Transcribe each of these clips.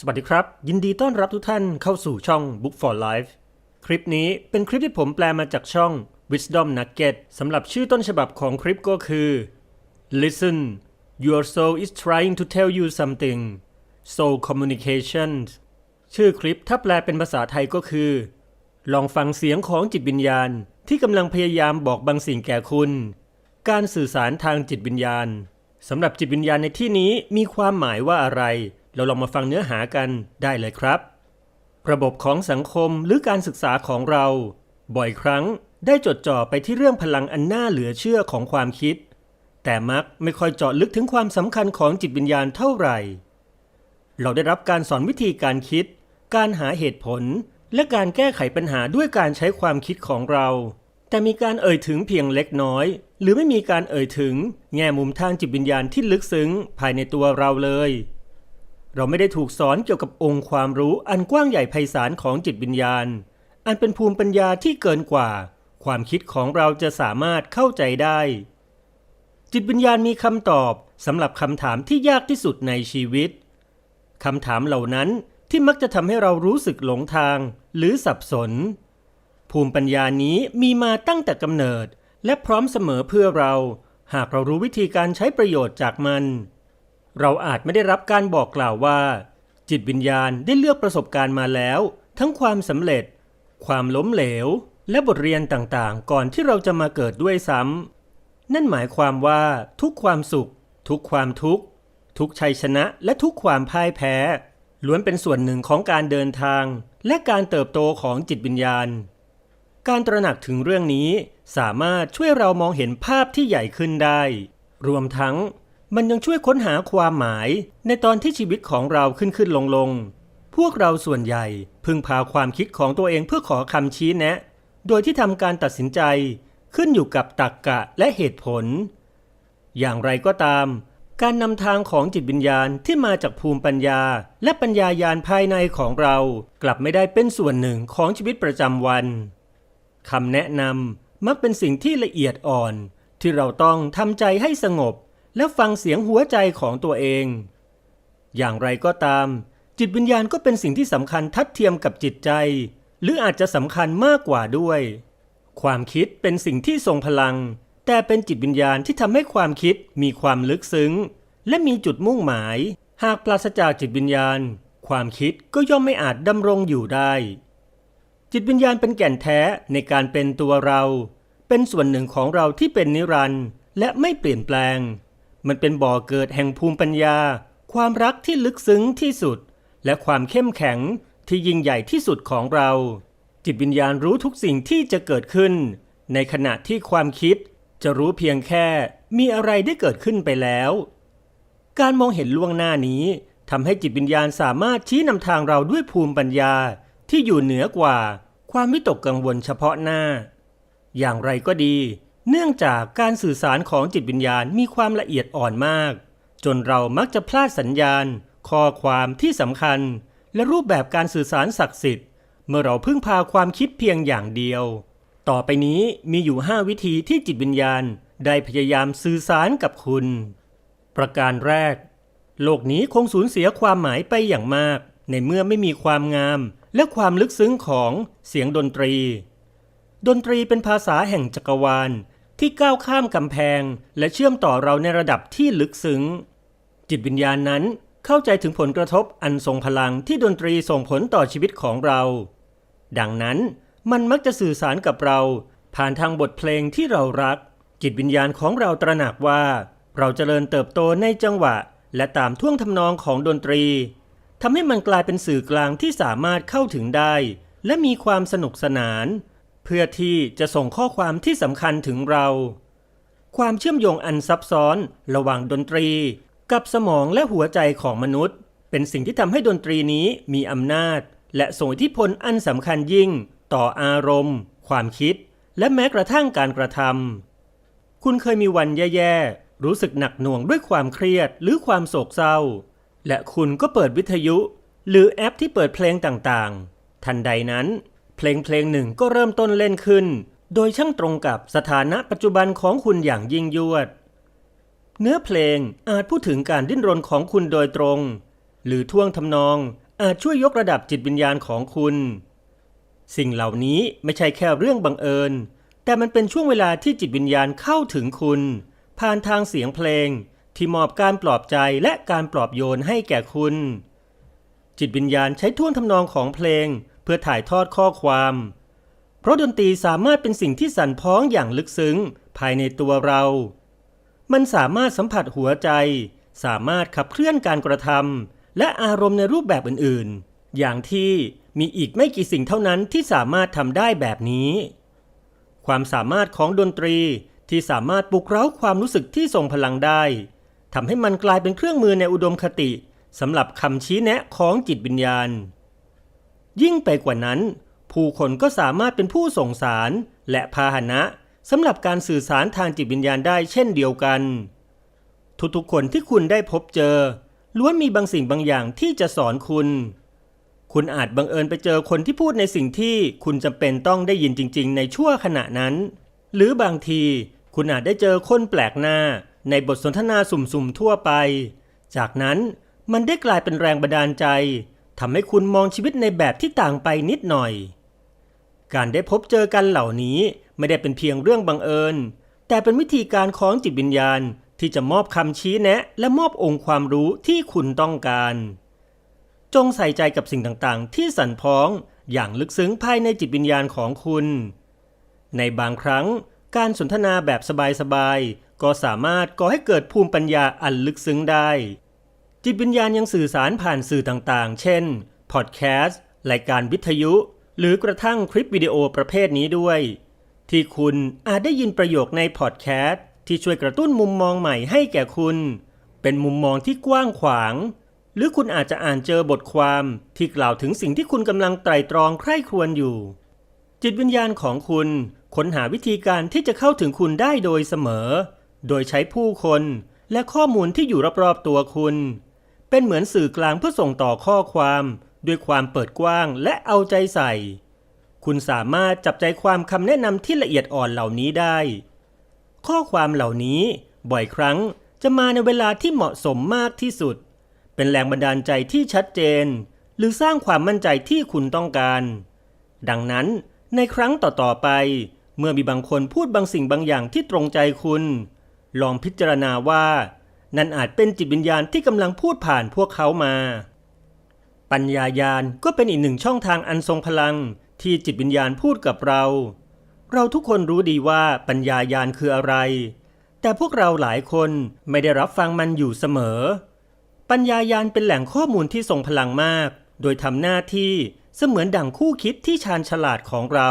สวัสดีครับ ยินดีต้อนรับทุกท่านเข้าสู่ช่อง Book for Life คลิปนี้เป็นคลิปที่ผมแปลมาจากช่อง Wisdom Nugget สำหรับชื่อต้นฉบับของคลิปก็คือ Listen Your soul is trying to tell you something Soul Communication ชื่อคลิปถ้าแปลเป็นภาษาไทยก็คือ ลองฟังเสียงของจิตวิญญาณ ที่กำลังพยายามบอกบางสิ่งแก่คุณ การสื่อสารทางจิตวิญญาณสำหรับจิตวิญญาณในที่นี้มีความหมายว่าอะไร เราลองมาฟังเนื้อหากันได้เลยครับ ระบบของสังคมหรือการศึกษาของเรา บ่อยครั้งได้จดจ่อไปที่เรื่องพลังอันน่าเหลือเชื่อของความคิด แต่มักไม่ค่อยเจาะลึกถึงความสำคัญของจิตวิญญาณเท่าไหร่ เราได้รับการสอนวิธีการคิด การหาเหตุผล และการแก้ไขปัญหาด้วยการใช้ความคิดของเรา แต่มีการเอ่ยถึงเพียงเล็กน้อย หรือไม่มีการเอ่ยถึง แง่มุมทางจิตวิญญาณที่ลึกซึ้งภายในตัวเราเลย เราไม่ได้ถูกสอนเกี่ยวกับองค์ความรู้อันกว้างใหญ่ไพศาลของจิตวิญญาณ อันเป็นภูมิปัญญาที่เกินกว่า ความคิดของเราจะสามารถเข้าใจได้ จิตวิญญาณมีคำตอบสำหรับคำถามที่ยากที่สุดในชีวิตคำถามเหล่านั้นที่มักจะทำให้เรารู้สึกหลงทาง หรือสับสน ภูมิปัญญานี้มีมาตั้งแต่กำเนิด และพร้อมเสมอเพื่อเรา หากเรารู้วิธีการใช้ประโยชน์จากมัน เราอาจไม่ได้รับการบอกกล่าวว่า จิตวิญญาณได้เลือกประสบการณ์มาแล้ว ทั้งความสำเร็จ ความล้มเหลว และบทเรียนต่างๆ ก่อนที่เราจะมาเกิดด้วยซ้ำนั่นหมายความว่าทุกความสุข ทุกความทุกข์ ทุกชัยชนะและทุกความพ่ายแพ้ ล้วนเป็นส่วนหนึ่งของการเดินทาง และการเติบโตของจิตวิญญาณ การตระหนักถึงเรื่องนี้สามารถช่วยเรามองเห็นภาพที่ใหญ่ขึ้นได้ รวมทั้ง มันยังช่วยค้นหาความหมายในตอนที่ชีวิตของเราขึ้นขึ้นลงลง พวกเราส่วนใหญ่พึ่งพาความคิดของตัวเองเพื่อขอคำชี้แนะ โดยที่ทำการตัดสินใจขึ้นอยู่กับตรรกกะและเหตุผล อย่างไรก็ตาม การนำทางของจิตวิญญาณที่มาจากภูมิปัญญา และปัญญายาณภายในของเรากลับไม่ได้เป็นส่วนหนึ่งของชีวิตประจำวันคำแนะนำมักเป็นสิ่งที่ละเอียดอ่อน ที่เราต้องทำใจให้สงบ และฟังเสียงหัวใจของตัวเอง อย่างไรก็ตาม จิตวิญญาณก็เป็นสิ่งที่สำคัญทัดเทียมกับจิตใจ หรืออาจจะสำคัญมากกว่าด้วย ความคิดเป็นสิ่งที่ทรงพลัง แต่เป็นจิตวิญญาณที่ทำให้ความคิดมีความลึกซึ้ง และมีจุดมุ่งหมาย หากปราศจากจิตวิญญาณ ความคิดก็ย่อมไม่อาจดำรงอยู่ได้ จิตวิญญาณเป็นแก่นแท้ในการเป็นตัวเรา เป็นส่วนหนึ่งของเราที่เป็นนิรันดร์และไม่เปลี่ยนแปลง มันเป็นบ่อเกิดแห่งภูมิปัญญา ความรักที่ลึกซึ้งที่สุด และความเข้มแข็งที่ยิ่งใหญ่ที่สุดของเรา จิตวิญญาณรู้ทุกสิ่งที่จะเกิดขึ้น ในขณะที่ความคิดจะรู้เพียงแค่มีอะไรได้เกิดขึ้นไปแล้ว การมองเห็นล่วงหน้านี้ทำให้จิตวิญญาณสามารถชี้นำทางเราด้วยภูมิปัญญาที่อยู่เหนือกว่า ความวิตกกังวลเฉพาะหน้า อย่างไรก็ดี เนื่องจากการสื่อสารของจิตวิญญาณมีความละเอียดอ่อนมาก จนเรามักจะพลาดสัญญาณ ข้อความที่สำคัญ และรูปแบบการสื่อสารศักดิ์สิทธิ์ เมื่อเราพึ่งพาความคิดเพียงอย่างเดียว ต่อไปนี้มีอยู่ 5 วิธีที่จิตวิญญาณได้พยายามสื่อสารกับคุณ ประการแรก โลกนี้คงสูญเสียความหมายไปอย่างมาก ในเมื่อไม่มีความงาม และความลึกซึ้งของเสียงดนตรี ดนตรีเป็นภาษาแห่งจักรวาล ที่ก้าวข้ามกำแพง และเชื่อมต่อเราในระดับที่ลึกซึ้ง จิตวิญญาณนั้นเข้าใจถึงผลกระทบอันทรงพลังที่ดนตรีส่งผลต่อชีวิตของเรา ดังนั้นมันมักจะสื่อสารกับเรา ผ่านทางบทเพลงที่เรารัก จิตวิญญาณของเราตระหนักว่า เราจเจริญเติบโตในจังหวะ และตามท่วงทำนองของดนตรีทำให้มันกลายเป็นสื่อกลางที่สามารถเข้าถึงได้ และมีความสนุกสนาน เพื่อที่จะส่งข้อความที่สำคัญถึงเรา ความเชื่อมโยงอันซับซ้อนระหว่างดนตรี กับสมองและหัวใจของมนุษย์ เป็นสิ่งที่ทำให้ดนตรีนี้มีอำนาจ และส่งอิทธิพลอันสำคัญยิ่ง ต่ออารมณ์ ความคิด และแม้กระทั่งการกระทำคุณเคยมีวันแย่ๆ รู้สึกหนักหน่วงด้วยความเครียดหรือความโศกเศร้า และคุณก็เปิดวิทยุ หรือแอปที่เปิดเพลงต่างๆ ทันใดนั้น เพลงเพลงหนึ่งก็เริ่มต้นเล่นขึ้น โดยช่างตรงกับสถานะปัจจุบันของคุณอย่างยิ่งยวด เนื้อเพลงอาจพูดถึงการดิ้นรนของคุณโดยตรง หรือท่วงทำนองอาจช่วยยกระดับจิตวิญญาณของคุณ สิ่งเหล่านี้ไม่ใช่แค่เรื่องบังเอิญ แต่มันเป็นช่วงเวลาที่จิตวิญญาณเข้าถึงคุณ ผ่านทางเสียงเพลงที่มอบการปลอบใจและการปลอบโยนให้แก่คุณ จิตวิญญาณใช้ท่วงทำนองของเพลง เพื่อถ่ายทอดข้อความ เพราะดนตรีสามารถเป็นสิ่งที่สั่นพ้องอย่างลึกซึ้ง ภายในตัวเรา มันสามารถสัมผัสหัวใจ สามารถขับเคลื่อนการกระทำและอารมณ์ในรูปแบบอื่นๆ อย่างที่มีอีกไม่กี่สิ่งเท่านั้นที่สามารถทำได้แบบนี้ ความสามารถของดนตรีที่สามารถปลุกเร้าความรู้สึกที่ทรงพลังได้ทำให้มันกลายเป็นเครื่องมือในอุดมคติสำหรับคำชี้แนะของจิตวิญญาณ ยิ่งไปกว่านั้น ผู้คนก็สามารถเป็นผู้ส่งสาร และพาหนะสำหรับการสื่อสารทางจิตวิญญาณได้เช่นเดียวกัน ทุกๆคนที่คุณได้พบเจอ ล้วนมีบางสิ่งบางอย่างที่จะสอนคุณ คุณอาจบังเอิญไปเจอคนที่พูดในสิ่งที่คุณจำเป็นต้องได้ยินจริง ๆ ในชั่วขณะนั้น หรือบางทีคุณอาจได้เจอคนแปลกหน้าในบทสนทนาสุ่มๆทั่วไป จากนั้นมันได้กลายเป็นแรงบันดาลใจ ทำให้คุณมองชีวิตในแบบที่ต่างไปนิดหน่อย การได้พบเจอกันเหล่านี้ไม่ได้เป็นเพียงเรื่องบังเอิญ แต่เป็นวิธีการของจิตวิญญาณที่จะมอบคำชี้แนะ และมอบองค์ความรู้ที่คุณต้องการ จงใส่ใจกับสิ่งต่างๆ ที่สั่นพ้องอย่างลึกซึ้งภายในจิตวิญญาณของคุณ ในบางครั้ง การสนทนาแบบสบายๆก็สามารถก่อให้เกิดภูมิปัญญาอันลึกซึ้งได้ จิตวิญญาณยังสื่อสารผ่านสื่อต่างๆ เช่น พอดแคสต์ รายการวิทยุ หรือกระทั่งคลิปวิดีโอประเภทนี้ด้วย ที่คุณอาจได้ยินประโยคในพอดแคสต์ที่ช่วยกระตุ้นมุมมองใหม่ให้แก่คุณ เป็นมุมมองที่กว้างขวาง หรือคุณอาจจะอ่านเจอบทความที่กล่าวถึงสิ่งที่คุณกำลังไตร่ตรองใคร่ครวญอยู่ จิตวิญญาณของคุณค้นหาวิธีการที่จะเข้าถึงคุณได้โดยเสมอ โดยใช้ผู้คนและข้อมูลที่อยู่รอบๆตัวคุณ เป็นเหมือนสื่อกลางเพื่อส่งต่อข้อความ ด้วยความเปิดกว้างและเอาใจใส่ คุณสามารถจับใจความคำแนะนำที่ละเอียดอ่อนเหล่านี้ได้ ข้อความเหล่านี้บ่อยครั้งจะมาในเวลาที่เหมาะสมมากที่สุด เป็นแรงบันดาลใจที่ชัดเจน หรือสร้างความมั่นใจที่คุณต้องการ ดังนั้นในครั้งต่อๆไป เมื่อมีบางคนพูดบางสิ่งบางอย่างที่ตรงใจคุณ ลองพิจารณาว่า นั่นอาจเป็นจิตวิญญาณที่กำลังพูดผ่านพวกเขามา ปัญญายาณก็เป็นอีกหนึ่งช่องทางอันทรงพลังที่จิตวิญญาณพูดกับเรา เราทุกคนรู้ดีว่าปัญญายาณคืออะไร แต่พวกเราหลายคนไม่ได้รับฟังมันอยู่เสมอ ปัญญายาณเป็นแหล่งข้อมูลที่ทรงพลังมาก โดยทำหน้าที่เสมือนดั่งคู่คิดที่ชาญฉลาดของเรา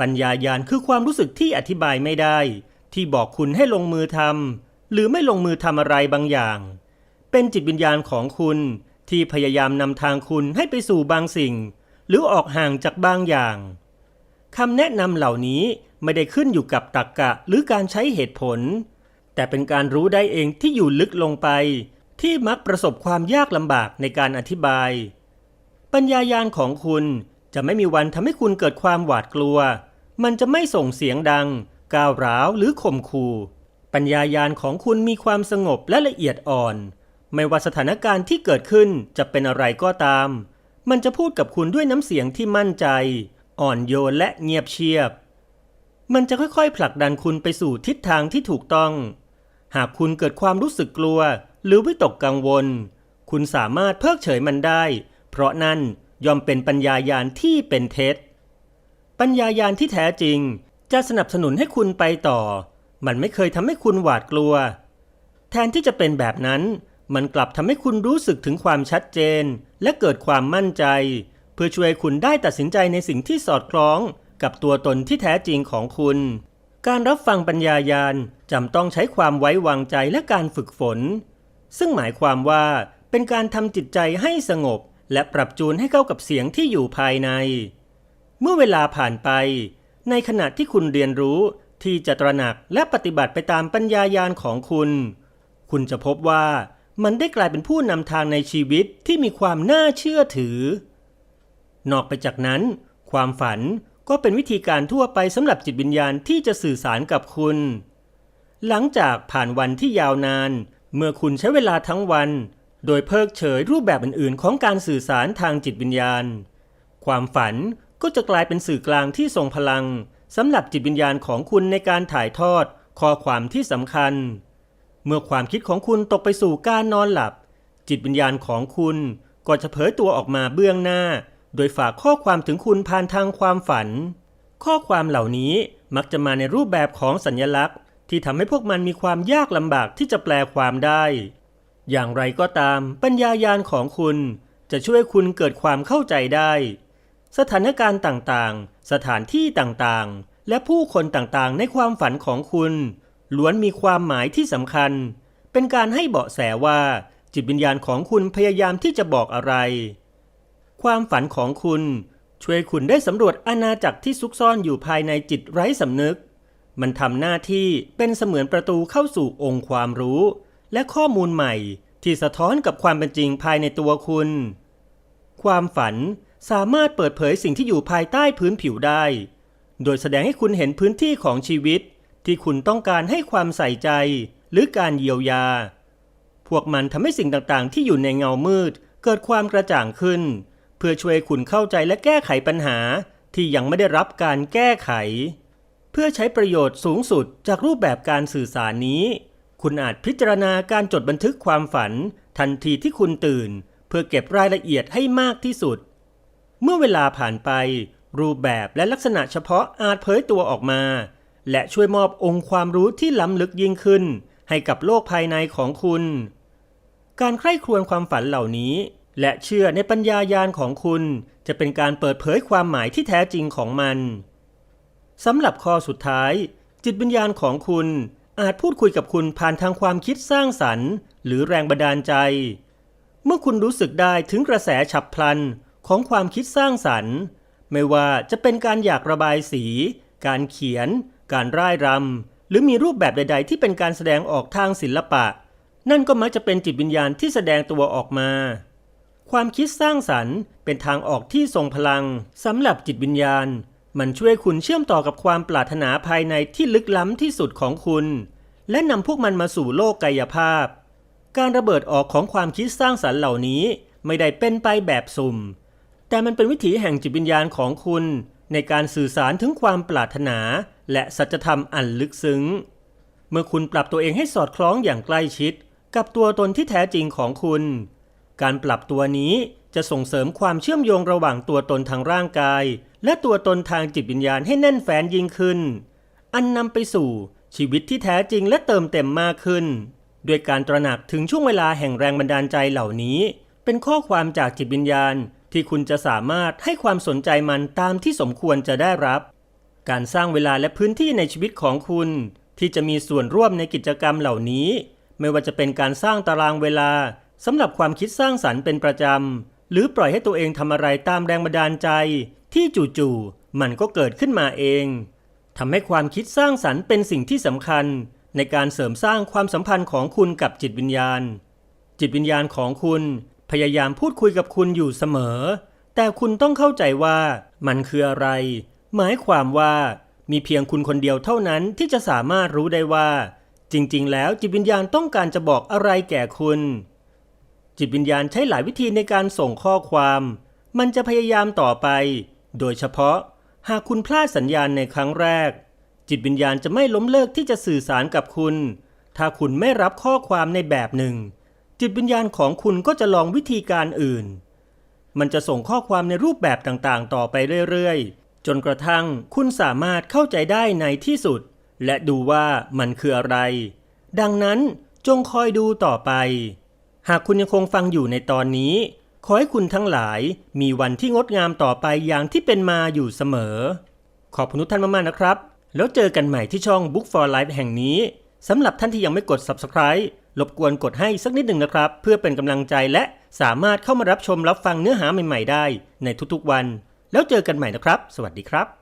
ปัญญายาณคือความรู้สึกที่อธิบายไม่ได้ ที่บอกคุณให้ลงมือทำ หรือไม่ลงมือทำอะไรบางอย่าง เป็นจิตวิญญาณของคุณที่พยายามนำทางคุณให้ไปสู่บางสิ่ง หรือออกห่างจากบางอย่างคำแนะนำเหล่านี้ไม่ได้ขึ้นอยู่กับตรรกกะหรือการใช้เหตุผล แต่เป็นการรู้ได้เองที่อยู่ลึกลงไป ที่มักประสบความยากลำบากในการอธิบาย ปัญญายาณของคุณจะไม่มีวันทำให้คุณเกิดความหวาดกลัว มันจะไม่ส่งเสียงดัง ก้าวร้าวหรือข่มขู่ ปัญญายาณของคุณมีความสงบและละเอียดอ่อน ไม่ว่าสถานการณ์ที่เกิดขึ้นจะเป็นอะไรก็ตาม มันจะพูดกับคุณด้วยน้ำเสียงที่มั่นใจ อ่อนโยนและเงียบเชียบ มันจะค่อยๆ ผลักดันคุณไปสู่ทิศทางที่ถูกต้อง หากคุณเกิดความรู้สึกกลัว หรือวิตกกังวล คุณสามารถเพิกเฉยมันได้ เพราะนั่นย่อมเป็นปัญญายาณที่เป็นเท็จ ปัญญายาณที่แท้จริง จะสนับสนุนให้คุณไปต่อ มันไม่เคยทำให้คุณหวาดกลัว แทนที่จะเป็นแบบนั้น มันกลับทำให้คุณรู้สึกถึงความชัดเจน และเกิดความมั่นใจ เพื่อช่วยคุณได้ตัดสินใจในสิ่งที่สอดคล้อง กับตัวตนที่แท้จริงของคุณ การรับฟังปัญญายาณจำต้องใช้ความไว้วางใจและการฝึกฝน ซึ่งหมายความว่าเป็นการทำจิตใจให้สงบ และปรับจูนให้เข้ากับเสียงที่อยู่ภายใน เมื่อเวลาผ่านไป ในขณะที่คุณเรียนรู้ ที่จะตระหนักและปฏิบัติไปตามปัญญายาณของคุณ คุณจะพบว่ามันได้กลายเป็นผู้นำทางในชีวิตที่มีความน่าเชื่อถือ นอกไปจากนั้น ความฝันก็เป็นวิธีการทั่วไปสำหรับจิตวิญญาณที่จะสื่อสารกับคุณ หลังจากผ่านวันที่ยาวนาน เมื่อคุณใช้เวลาทั้งวัน โดยเพิกเฉยรูปแบบอื่น ๆ ของการสื่อสารทางจิตวิญญาณ ความฝันก็จะกลายเป็นสื่อกลางที่ทรงพลัง สำหรับจิตวิญญาณของคุณในการถ่ายทอด ข้อความที่สำคัญ เมื่อความคิดของคุณตกไปสู่การนอนหลับ จิตวิญญาณของคุณก็จะเผยตัวออกมาเบื้องหน้า โดยฝากข้อความถึงคุณผ่านทางความฝัน ข้อความเหล่านี้มักจะมาในรูปแบบของสัญลักษณ์ ที่ทำให้พวกมันมีความยากลำบากที่จะแปลความได้ อย่างไรก็ตามปัญญายาณของคุณจะช่วยคุณเกิดความเข้าใจได้ สถานการณ์ต่างๆ สถานที่ต่างๆ และผู้คนต่างๆ ในความฝันของคุณ ล้วนมีความหมายที่สำคัญ เป็นการให้เบาะแสว่า จิตวิญญาณของคุณพยายามที่จะบอกอะไร ความฝันของคุณช่วยคุณได้สำรวจอาณาจักรที่ซุกซ่อนอยู่ภายในจิตไร้สำนึก มันทำหน้าที่เป็นเสมือนประตูเข้าสู่องค์ความรู้ และข้อมูลใหม่ที่สะท้อนกับความเป็นจริงภายในตัวคุณ ความฝัน สามารถเปิดเผยสิ่งที่อยู่ภายใต้พื้นผิวได้ โดยแสดงให้คุณเห็นพื้นที่ของชีวิต ที่คุณต้องการให้ความใส่ใจ หรือการเยียวยา พวกมันทำให้สิ่งต่างๆ ที่อยู่ในเงามืด เกิดความกระจ่างขึ้น เพื่อช่วยคุณเข้าใจและแก้ไขปัญหา ที่ยังไม่ได้รับการแก้ไข เพื่อใช้ประโยชน์สูงสุดจากรูปแบบการสื่อสารนี้ คุณอาจพิจารณาการจดบันทึกความฝัน ทันทีที่คุณตื่น เพื่อเก็บรายละเอียดให้มากที่สุด เมื่อเวลาผ่านไป รูปแบบและลักษณะเฉพาะอาจเผยตัวออกมา และช่วยมอบองค์ความรู้ที่ล้ำลึกยิ่งขึ้น ให้กับโลกภายในของคุณ การใคร่ครวญความฝันเหล่านี้ และเชื่อในปัญญายาณของคุณ จะเป็นการเปิดเผยความหมายที่แท้จริงของมันสำหรับข้อสุดท้าย จิตวิญญาณของคุณอาจพูดคุยกับคุณผ่านทางความคิดสร้างสรรค์ หรือแรงบันดาลใจ เมื่อคุณรู้สึกได้ถึงกระแสฉับพลัน ของความคิดสร้างสรรค์ ไม่ว่าจะเป็นการอยากระบายสี การเขียน การร่ายรำหรือมีรูปแบบใด ๆ ที่เป็นการแสดงออกทางศิลปะ นั่นก็มักจะเป็นจิตวิญญาณที่แสดงตัวออกมา ความคิดสร้างสรรค์ เป็นทางออกที่ทรงพลังสำหรับจิตวิญญาณ มันช่วยคุณเชื่อมต่อกับความปรารถนาภายในที่ลึกล้ำที่สุดของคุณ และนำพวกมันมาสู่โลกกายภาพการระเบิดออกของความคิดสร้างสรรค์เหล่านี้ไม่ได้เป็นไปแบบสุ่ม แต่มันเป็นวิถีแห่งจิตวิญญาณของคุณ ในการสื่อสารถึงความปรารถนา และสัจธรรมอันลึกซึ้ง เมื่อคุณปรับตัวเองให้สอดคล้องอย่างใกล้ชิด กับตัวตนที่แท้จริงของคุณ การปรับตัวนี้จะส่งเสริมความเชื่อมโยงระหว่างตัวตนทางร่างกาย และตัวตนทางจิตวิญญาณให้แน่นแฟนยิ่งขึ้น อันนำไปสู่ชีวิตที่แท้จริงและเติมเต็มมากขึ้น ด้วยการตระหนักถึงช่วงเวลาแห่งแรงบันดาลใจเหล่านี้ เป็นข้อความจากจิตวิญญาณ ที่คุณจะสามารถให้ความสนใจมันตามที่สมควรจะได้รับ การสร้างเวลาและพื้นที่ในชีวิตของคุณ ที่จะมีส่วนร่วมในกิจกรรมเหล่านี้ ไม่ว่าจะเป็นการสร้างตารางเวลาสำหรับความคิดสร้างสรรค์เป็นประจำ หรือปล่อยให้ตัวเองทำอะไรตามแรงบันดาลใจ ที่จู่ๆมันก็เกิดขึ้นมาเองทำให้ความคิดสร้างสรรค์เป็นสิ่งที่สำคัญ ในการเสริมสร้างความสัมพันธ์ของคุณกับจิตวิญญาณ จิตวิญญาณของคุณ พยายามพูดคุยกับคุณอยู่เสมอ แต่คุณต้องเข้าใจว่า มันคืออะไร หมายความว่ามีเพียงคุณคนเดียวเท่านั้นที่จะสามารถรู้ได้ว่า จริง ๆ แล้วจิตวิญญาณต้องการจะบอกอะไรแก่คุณ จิตวิญญาณใช้หลายวิธีในการส่งข้อความ มันจะพยายามต่อไป โดยเฉพาะ หากคุณพลาดสัญญาณในครั้งแรก จิตวิญญาณจะไม่ล้มเลิกที่จะสื่อสารกับคุณ ถ้าคุณไม่รับข้อความในแบบหนึ่ง จิตวิญญาณของคุณก็จะลองวิธีการอื่น มันจะส่งข้อความในรูปแบบต่างๆ ต่อไปเรื่อยๆ จนกระทั่งคุณสามารถเข้าใจได้ในที่สุด และดูว่ามันคืออะไร ดังนั้นจงคอยดูต่อไป หากคุณยังคงฟังอยู่ในตอนนี้ ขอให้คุณทั้งหลายมีวันที่งดงามต่อไปอย่างที่เป็นมาอยู่เสมอ ขอบคุณทุกท่านมากๆนะครับ แล้วเจอกันใหม่ที่ช่อง Book for Life แห่งนี้สำหรับท่านที่ยังไม่กด Subscribe รบกวนกดให้สักนิดหนึ่งนะครับ เพื่อเป็นกำลังใจและสามารถเข้ามารับชมรับฟังเนื้อหาใหม่ ๆ ได้ในทุกๆวัน แล้วเจอกันใหม่นะครับ สวัสดีครับ